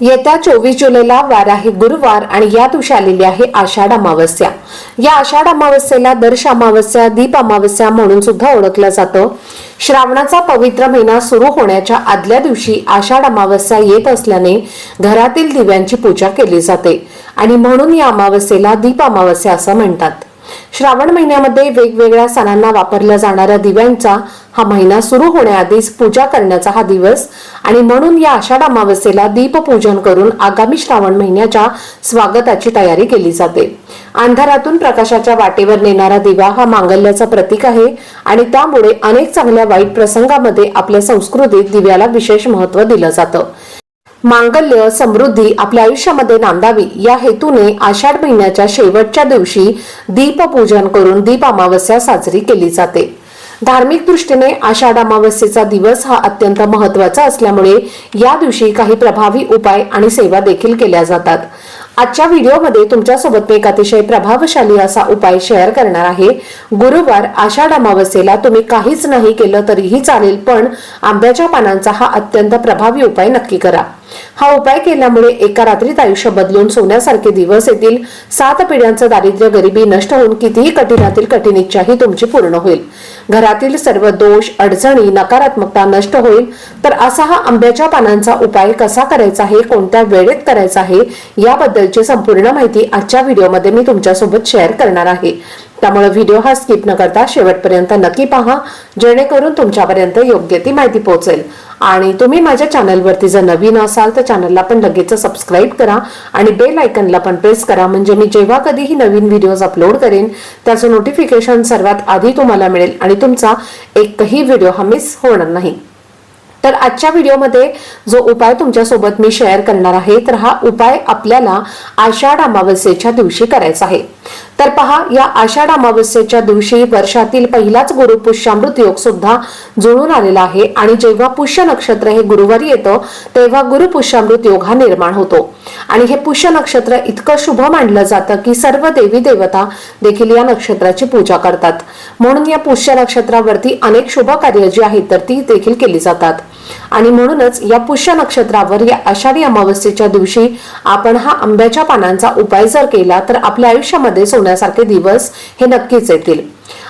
येत्या चोवीस जुलैला वार आहे गुरुवार आणि या दिवशी आलेली आहे आषाढ अमावस्या. या आषाढ अमावस्येला दर्श अमावस्या दीप अमावस्या म्हणून सुद्धा ओळखलं जातं. श्रावणाचा पवित्र महिना सुरू होण्याच्या आदल्या दिवशी आषाढ अमावस्या येत असल्याने घरातील दिव्यांची पूजा केली जाते. आणि म्हणून या अमावस्येला दीप अमावस्या असं म्हणतात. श्रावण महिन्यामध्ये वेगवेगळ्या सणांना वापरल्या जाणाऱ्या दिव्यांचा हा महिना सुरू होण्याआधीच पूजा करण्याचा हा दिवस. आणि म्हणून या आषाढ अमावस्येला दीपपूजन करून आगामी श्रावण महिन्याच्या स्वागताची तयारी केली जाते. अंधारातून प्रकाशाच्या वाटेवर नेणारा दिवा हा मांगल्याचा प्रतीक आहे आणि त्यामुळे अनेक चांगल्या वाईट प्रसंगामध्ये आपल्या संस्कृतीत दिव्याला विशेष महत्त्व दिलं जातं. मांगल्य समृद्धी आपल्या आयुष्यामध्ये नांदावी. या हेतूने आषाढ महिन्याच्या शेवटच्या दिवशी दीपपूजन करून दीप अमावस्या साजरी केली जाते. धार्मिक दृष्टीने आषाढ अमावस्येचा दिवस हा अत्यंत महत्त्वाचा असल्यामुळे या दिवशी काही प्रभावी उपाय आणि सेवा देखील केल्या जातात. आजच्या व्हिडिओमध्ये तुमच्यासोबत मी एक अतिशय प्रभावशाली असा उपाय शेअर करणार आहे. गुरुवार आषाढ अमावस्येला तुम्ही काहीच नाही केलं तरीही चालेल पण आंब्याच्या पानांचा हा अत्यंत प्रभावी उपाय नक्की करा. हा उपाय केल्यामुळे एका रात्रीत आयुष्य बदलून सोन्यासारखे दिवस येतील. सात पिढ्यांचं दारिद्र्य गरिबी नष्ट होऊन कितीही कठीणातील कठीण इच्छाही तुमची पूर्ण होईल. घरातील सर्व दोष अडचणी नकारात्मकता नष्ट होईल. तर असा हा आंब्याच्या पानांचा उपाय कसा करायचा आहे कोणत्या वेळेत करायचा आहे याबद्दलची संपूर्ण माहिती आजच्या व्हिडिओमध्ये मी तुमच्यासोबत शेअर करणार आहे. त्यामुळे व्हिडिओ हा स्किप न करता शेवटपर्यंत नक्की पहा. जेणेकरून तुमच्यापर्यंत योग्य ती माहिती पोहोचेल. आणि तुम्ही माझ्या चॅनलवरती जर नवीन असाल तर चॅनलला पण लगेच सबस्क्राईब करा आणि बेल आयकनला पण प्रेस करा. म्हणजे मी जेव्हा कधीही नवीन व्हिडिओज अपलोड करेन त्याचं नोटिफिकेशन सर्वात आधी तुम्हाला मिळेल आणि तुमचा एकही व्हिडिओ हा मिस होणार नाही. तर आजच्या व्हिडिओमध्ये जो उपाय तुमच्यासोबत मी शेअर करणार आहे तर हा उपाय आपल्याला आषाढ अमावस्येच्या दिवशी करायचा आहे. तर पहा या आषाढ अमावस्येच्या दिवशी वर्षातील पहिलाच गुरु पुष्यामृत योग सुद्धा जुळून आलेला आहे. आणि जेव्हा पुष्य नक्षत्र हे गुरुवारी येतं तेव्हा गुरु पुष्यामृत योग हा निर्माण होतो. आणि हे पुष्य नक्षत्र इतकं शुभ मानलं जातं की सर्व देवी देवता देखील या नक्षत्राची पूजा करतात. म्हणून या पुष्य नक्षत्रावरती अनेक शुभ कार्य जी आहेत तर ती देखील केली जातात. आणि म्हणूनच या पुष्य नक्षत्रावर या आषाढी अमावस्येच्या दिवशी आपण हा आंब्याच्या पानांचा उपाय जर केला तर आपल्या आयुष्यामध्ये सोन्यासारखे दिवस हे नक्कीच येतील.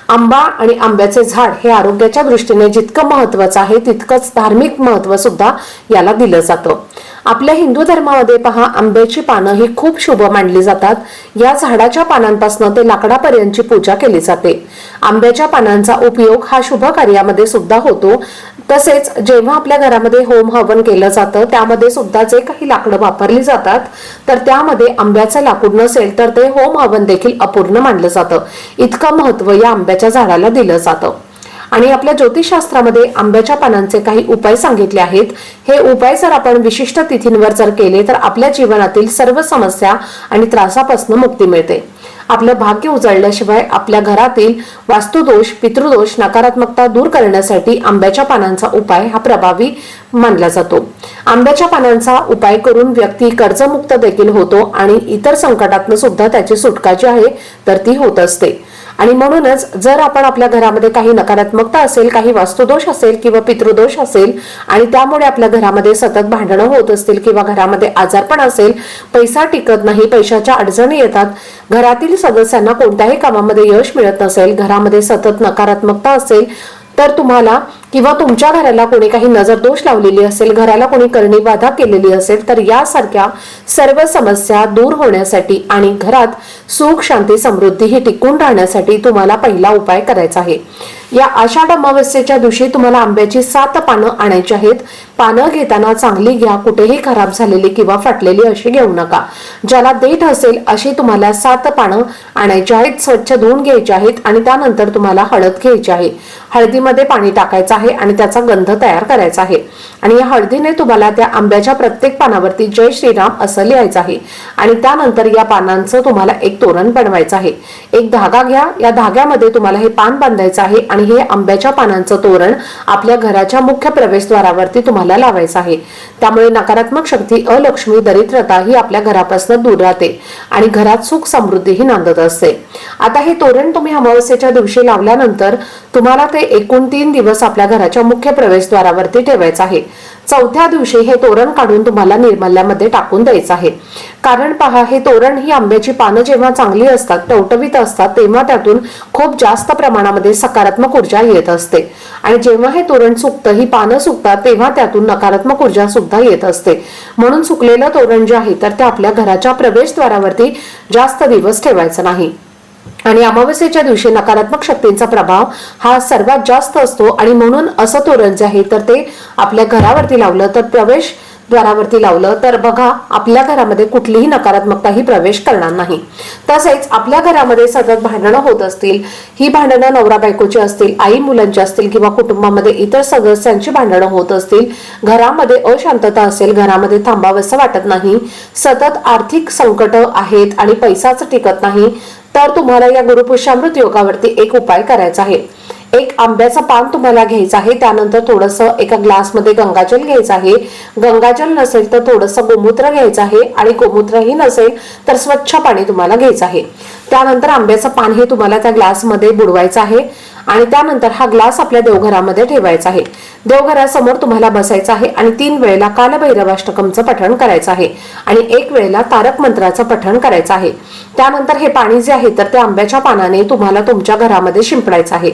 आंबा आणि आंब्याचे झाड हे आरोग्याच्या दृष्टीने जितकं महत्वाचं आहे तितकंच धार्मिक महत्त्व सुद्धा याला दिलं जातं. आपल्या हिंदू धर्मामध्ये पहा आंब्याची पानं ही खूप शुभ मानली जातात. या झाडाच्या पानांपासून ते लाकडापर्यंतची पूजा केली जाते. आंब्याच्या पानांचा उपयोग हा शुभ कार्यामध्ये सुद्धा होतो. तसेच जेव्हा आपल्या घरामध्ये होम हवन केलं जातं त्यामध्ये सुद्धा जे काही लाकडं वापरली जातात तर त्यामध्ये आंब्याचं लाकूड नसेल तर ते होम हवन देखील अपूर्ण मानलं जातं. इतकं महत्त्व या आंब्याच्या झाडाला दिलं जातं. आणि आपल्या ज्योतिषशास्त्रामध्ये आंब्याच्या पानांचे काही उपाय सांगितले आहेत. हे उपाय जर आपण विशिष्ट तिथींवर जर केले तर आपल्या जीवनातील सर्व समस्या आणि त्रासापासून मुक्ती मिळते. आपलं भाग्य उजळल्याशिवाय आपल्या घरातील वास्तुदोष पितृदोष नकारात्मकता दूर करण्यासाठी आंब्याच्या पानांचा उपाय हा प्रभावी मानला जातो. आंब्याच्या पानांचा उपाय करून व्यक्ती कर्जमुक्त देखील होतो आणि इतर संकटातनं सुद्धा त्याची सुटका जी आहे तर ती होत असते. आणि म्हणूनच जर आपण आपल्या घरामध्ये काही नकारात्मकता असेल काही वास्तुदोष असेल किंवा पितृदोष असेल आणि त्यामुळे आपल्या घरामध्ये सतत भांडणं होत असतील किंवा घरामध्ये आजारपण असेल पैसा टिकत नाही पैशाच्या अडचणी येतात घरातील सदस्यांना कोणत्याही कामामध्ये यश मिळत नसेल घरामध्ये सतत नकारात्मकता असेल तर तुम्हाला किंवा तुमच्या घराला कोणी काही नजर दोष लावलेली असेल घराला कोणी करणी बाधा केलेली असेल तर यासारख्या सर्व समस्या दूर होण्यासाठी आणि घरात सुख शांती समृद्धी ही टिकून राहण्यासाठी तुम्हाला पहिला उपाय करायचा आहे. या आषाढ अमावस्येच्या दिवशी तुम्हाला आंब्याची सात पानं आणायची आहेत. पानं घेताना चांगली घ्या कुठेही खराब झालेली किंवा फाटलेली अशी घेऊ नका. ज्याला देठ असेल अशी तुम्हाला सात पानं आणायची आहेत स्वच्छ धुवून घ्यायची आहेत आणि त्यानंतर तुम्हाला हळद घ्यायची आहे. हळदीमध्ये पाणी टाकायचं आहे आणि त्याचा गंध तयार करायचा आहे. आणि या हळदीने तुम्हाला त्या आंब्याच्या प्रत्येक पानावरती जय श्रीराम असं लिहायचं आहे. आणि त्यानंतर या पानांचं तुम्हाला एक तोरण बनवायचं आहे. एक धागा घ्या. या धाग्यामध्ये तुम्हाला हे पान बांधायचं आहे आणि हे आंब्याच्या पानांचं तोरण आपल्या घराच्या मुख्य प्रवेशद्वारावरती तुम्हाला लावायचं आहे. त्यामुळे नकारात्मक शक्ती अलक्ष्मी दरिद्रता ही आपल्या घरापासून दूर राहते आणि घरात सुख समृद्धीही नांदत असते. आता हे तोरण तुम्ही अमावस्येच्या दिवशी लावल्यानंतर तुम्हाला ते एकूण तीन दिवस आपल्या घराच्या मुख्य प्रवेशद्वारावरती ठेवायचं आहे. चौथ्या दिवशी हे तोरण काढून तुम्हाला निर्मल्यामध्ये टाकून द्यायचं आहे. कारण पहा हे तोरण ही आंब्याची पानं जेव्हा चांगली असतात टवटवीत असतात तेव्हा त्यातून खूप जास्त प्रमाणामध्ये सकारात्मक ऊर्जा येत असते. आणि जेव्हा हे तोरण सुकतं ही पानं सुकतात तेव्हा त्यातून नकारात्मक ऊर्जा सुद्धा येत असते. म्हणून सुकलेलं तोरण जे आहे तर ते आपल्या घराच्या प्रवेशद्वारावरती जास्त दिवस ठेवायचं नाही. आणि अमावस्येच्या दिवशी नकारात्मक शक्तींचा प्रभाव हा सर्वात जास्त असतो. आणि म्हणून असं तोरण जे आहे तर ते आपल्या घरावरती लावलं तर प्रवेश द्वारावरती लावलं तर बघा आपल्या घरामध्ये कुठलीही नकारात्मकता ही प्रवेश करणार नाही. तसेच आपल्या घरामध्ये सतत भांडणं होत असतील ही भांडणं नवरा बायकोची असतील आई मुलांची असतील किंवा कुटुंबामध्ये इतर सदस्यांची भांडणं होत असतील घरामध्ये अशांतता असेल घरामध्ये थांबावंसं वाटत नाही सतत आर्थिक संकट आहेत आणि पैसाच टिकत नाही तर तुम्हाला या गुरुपुष्यामृत योगावरती एक उपाय करायचा आहे. एक आंब्याचं पान तुम्हाला घ्यायचं आहे त्यानंतर थोडंसं एका ग्लासमध्ये गंगाजल घ्यायचं आहे. गंगाजल नसेल तर थोडंसं गोमूत्र घ्यायचं आहे आणि गोमूत्रही नसेल तर स्वच्छ पाणी तुम्हाला घ्यायचं आहे. त्यानंतर आंब्याचं पान हे तुम्हाला त्या ग्लासमध्ये बुडवायचं आहे. आणि त्यानंतर हा ग्लास आपल्या देवघरामध्ये ठेवायचा आहे. देवघरासमोर तुम्हाला बसायचं आहे आणि तीन वेळेला कालभैरवाष्टकमचं पठण करायचं आहे आणि एक वेळेला तारक मंत्राचं पठण करायचं आहे. त्यानंतर हे पाणी जे आहे तर ते आंब्याच्या पानाने तुम्हाला तुमच्या घरामध्ये शिंपडायचं आहे.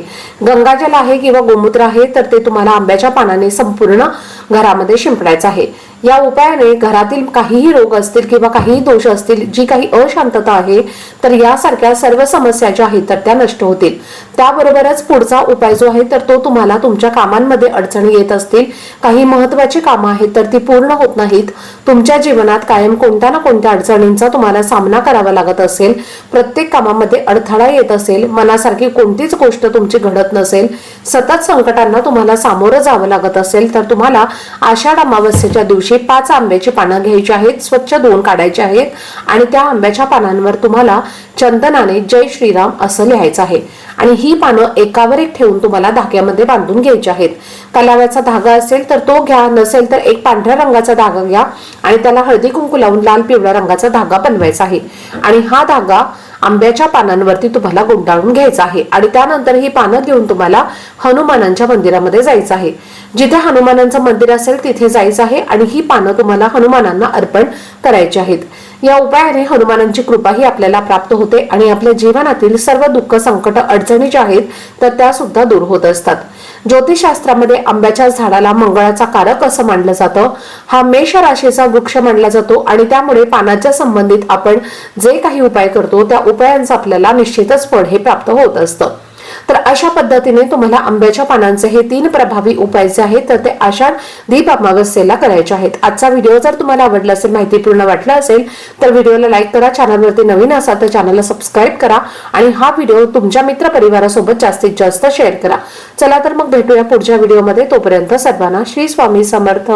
गंगाजल आहे किंवा गोमूत्र आहे तर ते तुम्हाला आंब्याच्या पानाने संपूर्ण घरामध्ये शिंपडायचं आहे. या उपायाने घरातील काहीही रोग असतील किंवा काहीही दोष असतील जी काही अशांतता आहे तर यासारख्या सर्व समस्या ज्या आहेत तर त्या नष्ट होतील. त्याबरोबरच पुढचा उपाय जो आहे तर तो तुम्हाला तुमच्या कामांमध्ये अडचणी येत असतील काही महत्वाची कामं आहेत तर ती पूर्ण होत नाहीत. तुमच्या जीवनात कायम कोणत्या ना कोणत्या अडचणींचा तुम्हाला सामना करावा लागत असेल प्रत्येक कामामध्ये अडथळा येत असेल मनासारखी कोणतीच गोष्ट तुमची घडत नसेल सतत संकटांना तुम्हाला सामोरं जावं लागत असेल तर तुम्हाला आषाढ अमावस्येच्या दिवशी पाच आंब्याची पानं घ्यायची आहेत स्वच्छ धुवून काढायची आहेत आणि त्या आंब्याच्या पानांवर तुम्हाला चंदनाने जय श्रीराम असं लिहायचं आहे. आणि ही पानं एकावर एक ठेवून तुम्हाला धाग्यामध्ये बांधून घ्यायची आहेत. कलाव्याचा धागा असेल तर तो घ्या नसेल तर एक पांढऱ्या रंगाचा धागा घ्या आणि त्याला हळदी कुंकू लावून लाल पिवळ्या रंगाचा धागा बनवायचा आहे. आणि हा धागा आंब्याच्या पानांवरती तुम्हाला गुंडाळून घ्यायचं आहे. आणि त्यानंतर ही पानं घेऊन तुम्हाला हनुमानांच्या मंदिरामध्ये जायचं आहे. जिथे हनुमानांचं मंदिर असेल तिथे जायचं आहे आणि ही पानं तुम्हाला हनुमानांना अर्पण करायची आहेत. या उपायाने हनुमानांची कृपाही आपल्याला प्राप्त होते आणि आपल्या जीवनातील सर्व दुःख संकट अडचणी ज्या आहेत तर त्या सुद्धा दूर होत असतात. ज्योतिषशास्त्रामध्ये आंब्याच्या झाडाला मंगळाचा कारक असं मानलं जातं. हा मेष राशीचा वृक्ष मानला जातो आणि त्यामुळे पानाच्या संबंधित आपण जे काही उपाय करतो त्या उपायांचं आपल्याला निश्चितच फळ हे प्राप्त होत असतं. तर अशा पद्धतीने तुम्हाला आंब्याच्या पानांचे हे तीन प्रभावी उपाय जे आहेत तर ते आषाढ दीप अमावस्येला करायचे आहेत. आजचा व्हिडिओ जर तुम्हाला आवडला असेल माहितीपूर्ण वाटला असेल तर व्हिडिओला लाईक करा चॅनलवरती नवीन असाल तर चॅनलला सबस्क्राईब करा आणि हा व्हिडिओ तुमच्या मित्र परिवारासोबत जास्तीत जास्त शेअर करा. चला तर मग भेटूया पुढच्या व्हिडिओमध्ये. तोपर्यंत सर्वांना श्री स्वामी समर्थ.